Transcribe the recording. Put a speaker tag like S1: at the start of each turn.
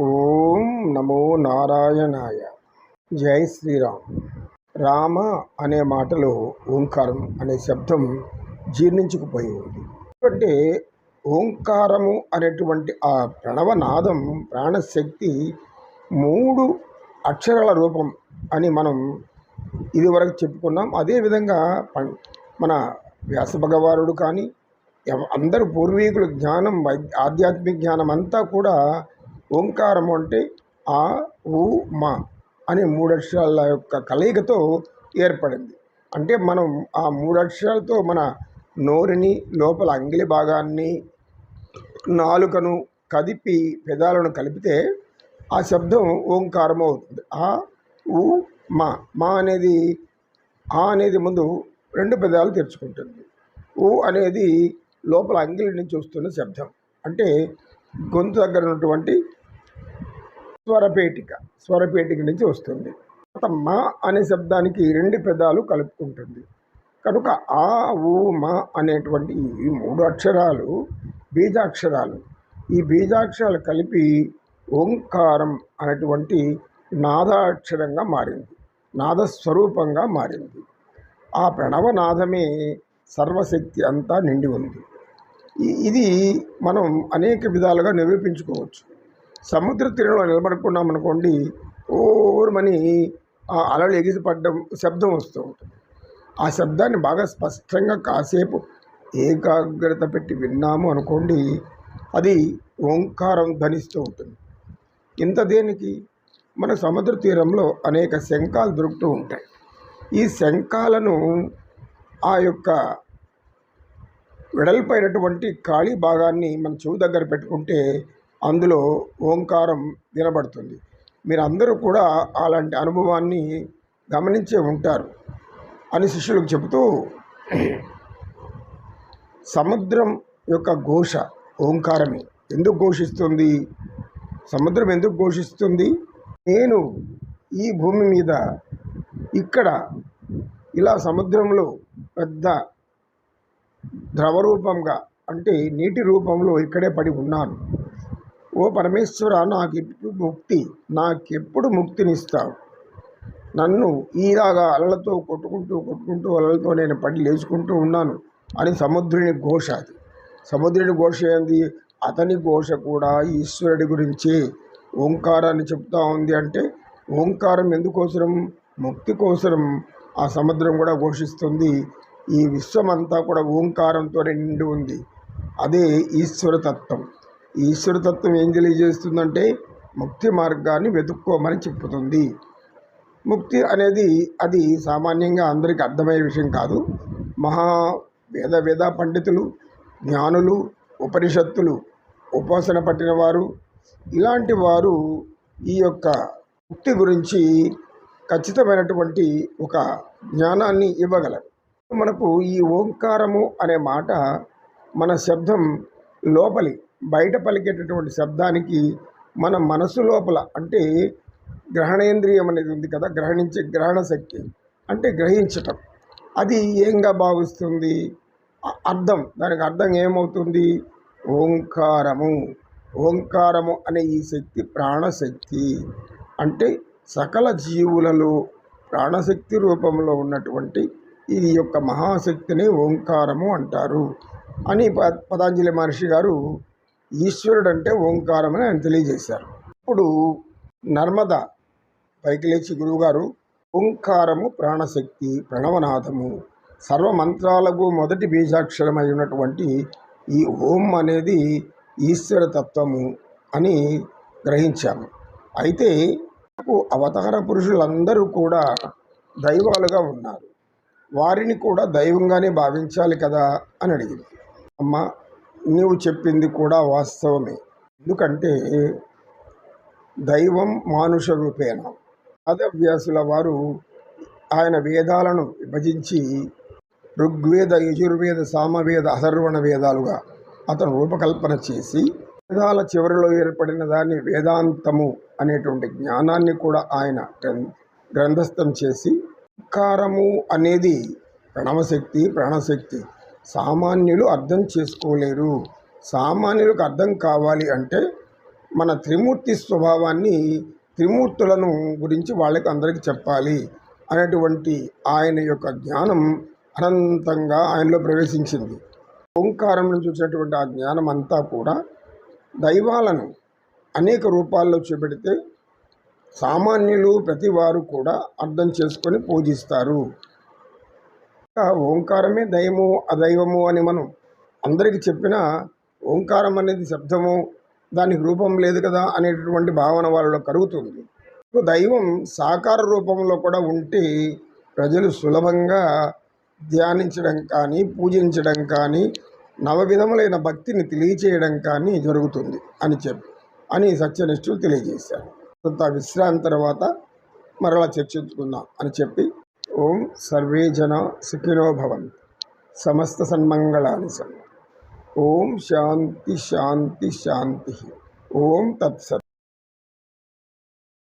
S1: ఓం నమో నారాయణాయ. జై శ్రీరామ్. రామ అనే మాటలో ఓంకారం అనే శబ్దం జీర్ణించుకుపోయి ఉంది ఎందుకంటే ఓంకారము అనేటువంటి ఆ ప్రణవనాదం ప్రాణశక్తి మూడు అక్షరాల రూపం అని మనం ఇదివరకు చెప్పుకున్నాం. అదేవిధంగా పం- మన వ్యాస భగవానుడు కానీ అందరు పూర్వీకుల జ్ఞానం ఆధ్యాత్మిక జ్ఞానం అంతా కూడా ఓంకారం అంటే ఆ ఊ మా అనే మూడక్షరాల యొక్క కలయికతో ఏర్పడింది. అంటే మనం ఆ మూడక్షరాలతో మన నోరుని లోపల అంగిలి భాగాన్ని నాలుకను కదిపి పెదాలను కలిపితే ఆ శబ్దం ఓంకారం అవుతుంది. ఆ ఊ మా మా అనేది ఆ అనేది ముందు రెండు పెదాలు తెరుచుకుంటుంది. ఊ అనేది లోపల అంగిలి నుంచి వస్తున్న శబ్దం. అంటే గొంతు దగ్గర ఉన్నటువంటి స్వరపేటిక స్వరపేటిక నుంచి వస్తుంది. తర్వాత మా అనే శబ్దానికి రెండు పెదాలు కలుపుకుంటుంది. కనుక ఆ ఊ మా అనేటువంటి ఈ మూడు అక్షరాలు బీజాక్షరాలు ఈ బీజాక్షరాలు కలిపి ఓంకారం అనేటువంటి నాదాక్షరంగా మారింది. నాదస్వరూపంగా మారింది. ఆ ప్రణవనాదమే సర్వశక్తి అంతా నిండి ఉంది. ఈ- ఇది మనం అనేక విధాలుగా నిరూపించుకోవచ్చు. సముద్ర తీరంలో నిలబడుకున్నాం అనుకోండి ఓర్మని ఆ అలలు ఎగిసిపడ్డం శబ్దం వస్తూ ఉంటుంది. ఆ శబ్దాన్ని బాగా స్పష్టంగా కాసేపు ఏకాగ్రత పెట్టి విన్నాము అనుకోండి అది ఓంకారం ధ్వనిస్తూ ఉంటుంది. ఇంత దేనికి? మన సముద్ర తీరంలో అనేక శంఖాలు దొరుకుతూ ఉంటాయి. ఈ శంఖాలను ఆ యొక్క వెడల్పైనటువంటి ఖాళీ భాగాన్ని మన చెవు దగ్గర పెట్టుకుంటే అందులో ఓంకారం వినబడుతుంది. మీరు అందరూ కూడా అలాంటి అనుభవాన్ని గమనించే ఉంటారు అని శిష్యులకు చెబుతూ సముద్రం యొక్క ఘోష ఓంకారమే. ఎందుకు ఘోషిస్తుంది? సముద్రం ఎందుకు ఘోషిస్తుంది? నేను ఈ భూమి మీద ఇక్కడ ఇలా సముద్రంలో పెద్ద ద్రవ రూపంగా అంటే నీటి రూపంలో ఇక్కడే పడి ఉన్నాను. ఓ పరమేశ్వర నాకు ఎప్పుడు ముక్తి నాకెప్పుడు ముక్తినిస్తావు? నన్ను ఈలాగా అలలతో కొట్టుకుంటూ కొట్టుకుంటూ అలలతో నేను పడి లేచుకుంటూ ఉన్నాను అని సముద్రుని ఘోష అది. సముద్రుని ఘోష ఏంది? అతని ఘోష కూడా ఈశ్వరుడి గురించి. ఓంకారాన్ని చెప్తా ఉంది అంటే ఓంకారం ఎందుకోసరం? ముక్తి కోసరం ఆ సముద్రం కూడా ఘోషిస్తుంది. ఈ విశ్వమంతా కూడా ఓంకారంతోనే నిండి ఉంది. అదే ఈశ్వర తత్వం ఈశ్వరతత్వం ఏం తెలియజేస్తుందంటే ముక్తి మార్గాన్ని వెతుక్కోమని చెప్పుతుంది. ముక్తి అనేది అది సామాన్యంగా అందరికీ అర్థమయ్యే విషయం కాదు. మహా వేద వేద పండితులు జ్ఞానులు ఉపనిషత్తులు ఉపాసన పట్టిన వారు ఇలాంటి వారు ఈ యొక్క ముక్తి గురించి ఖచ్చితమైనటువంటి ఒక జ్ఞానాన్ని ఇవ్వగలరు. మనకు ఈ ఓంకారము అనే మాట మన శబ్దం లోపలి బయట పలికేటటువంటి శబ్దానికి మన మనసు లోపల అంటే గ్రహణేంద్రియం అనేది ఉంది కదా గ్రహణించే గ్రహణ శక్తి అంటే గ్రహించటం. అది ఏంగా భావిస్తుంది? అర్థం. దానికి అర్థం ఏమవుతుంది? ఓంకారము. ఓంకారము అనే ఈ శక్తి ప్రాణశక్తి. అంటే సకల జీవులలో ప్రాణశక్తి రూపంలో ఉన్నటువంటి ఈ యొక్క మహాశక్తిని ఓంకారము అంటారు అని ప పతాంజలి మహర్షి గారు ఈశ్వరుడు అంటే ఓంకారం అని ఆయన తెలియజేశారు. ఇప్పుడు నర్మద పైకి లేచి గురువుగారు ఓంకారము ప్రాణశక్తి ప్రణవనాథము సర్వమంత్రాలకు మొదటి బీజాక్షరమై ఉన్నటువంటి ఈ ఓం అనేది ఈశ్వర తత్వము అని గ్రహించాము. అయితే అవతార పురుషులందరూ కూడా దైవాలుగా ఉన్నారు. వారిని కూడా దైవంగానే భావించాలి కదా అని అడిగింది. అమ్మ నీవు చెప్పింది కూడా వాస్తవమే. ఎందుకంటే దైవం మానుష రూపేణ. వేదవ్యాసుల వారు ఆయన వేదాలను విభజించి ఋగ్వేద యజుర్వేద సామవేద అథర్వణ వేదాలుగా అతను రూపకల్పన చేసి వేదాల చివరిలో ఏర్పడిన దాన్ని వేదాంతము అనేటువంటి జ్ఞానాన్ని కూడా ఆయన గ్రం- గ్రంథస్థం చేసి కారము అనేది ప్రణవశక్తి ప్రాణశక్తి సామాన్యులు అర్థం చేసుకోలేరు. సామాన్యులకు అర్థం కావాలి అంటే మన త్రిమూర్తి స్వభావాన్ని త్రిమూర్తులను గురించి వాళ్ళకి అందరికీ చెప్పాలి. అనేటువంటి ఆయన యొక్క జ్ఞానం అనంతంగా ఆయనలో ప్రవేశించింది. ఓంకారం నుంచి వచ్చినటువంటి ఆ జ్ఞానం అంతా కూడా దైవాలను అనేక రూపాల్లో చూపెడితే సామాన్యులు ప్రతివారు కూడా అర్థం చేసుకొని పూజిస్తారు. ఓంకారమే దైవము అదైవము అని మనం అందరికీ చెప్పినా ఓంకారం అనేది శబ్దము దానికి రూపం లేదు కదా అనేటటువంటి భావన వాళ్ళలో కలుగుతుంది. దైవం సాకార రూపంలో కూడా ఉంటే ప్రజలు సులభంగా ధ్యానించడం కానీ పూజించడం కానీ నవవిధములైన భక్తిని తెలియచేయడం కానీ జరుగుతుంది అని చెప్పి అని సత్యనిష్ఠులు తెలియజేశారు. కొంత విశ్రాంతి తర్వాత మరలా చర్చించుకుందాం అని చెప్పి ओम सर्वे जन सुखिनो भवन। समस्त सन्मंगला सन ओम शांति शांति शांति। ओम तत्सत।